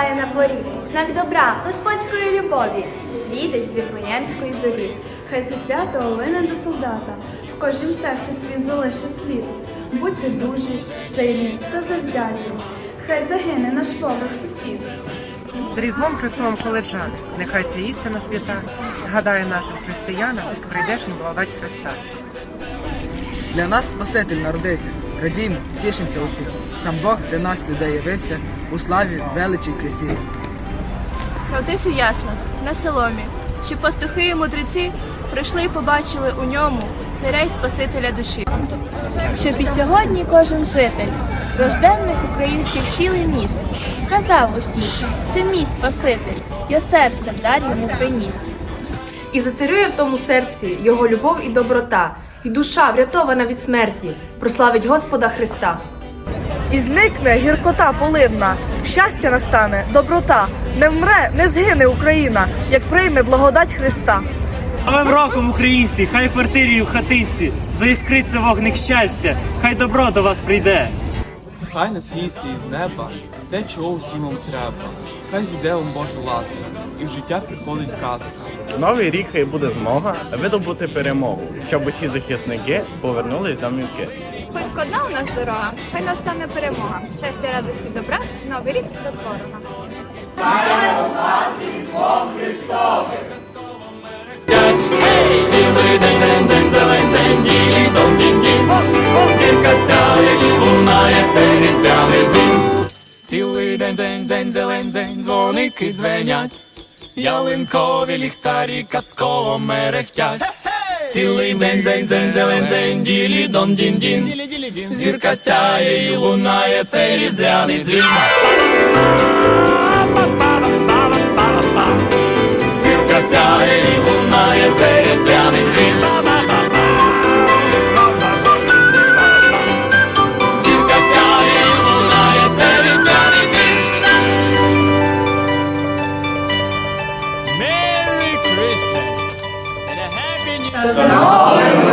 співає на порі, знак добра, господської любові, світить з віфлеємської зорі. Хай це свято олине до солдата, в кожнім серці свій залишить слід. Будьте дужі, сильні та завзяті. Хай загине наш ворог сусід. З Різдвом Христовим коледжани, нехай ця істина свята згадає нашим християнам прийдешню благодать Христа. Для нас Спаситель народився. Радіймо, тішимося усі. Сам Бог для нас людей явився у славі, величі й красі. Родився ясно, на соломі, що пастухи і мудреці прийшли і побачили у ньому царя й Спасителя душі. Щоб і сьогодні кожен житель стражденних українських сіл і міст сказав усім, це мій Спаситель, я серцем дар йому приніс. І зацарює в тому серці його любов і доброта, і душа, врятована від смерті, прославить Господа Христа. І зникне гіркота поливна, щастя настане, доброта, не вмре, не згине Україна, як прийме благодать Христа. Новим роком, українці, хай в квартирі і в хатинці заіскриться вогник щастя, хай добро до вас прийде. Хай на світі з неба те, чого всім вам треба. Хай зійде вам Божа ласка, і в життя приходить казка. Новий рік хай буде змога видобути перемогу, щоб усі захисники повернулись домівки. Хоч складна у нас дорога, хай настане перемога. Щастя, радості, добра, новий рік до ворога. Цілий цей дзвін. Цілий день, день, день, зелень, день, дзвоники дзвенять. Ялинкові ліхтарі казково мерехтять. Цілий день, день, день, зелень, день, ділі, дон дін, дін. Зірка сяє і лунає цей різдвяний дзвін. us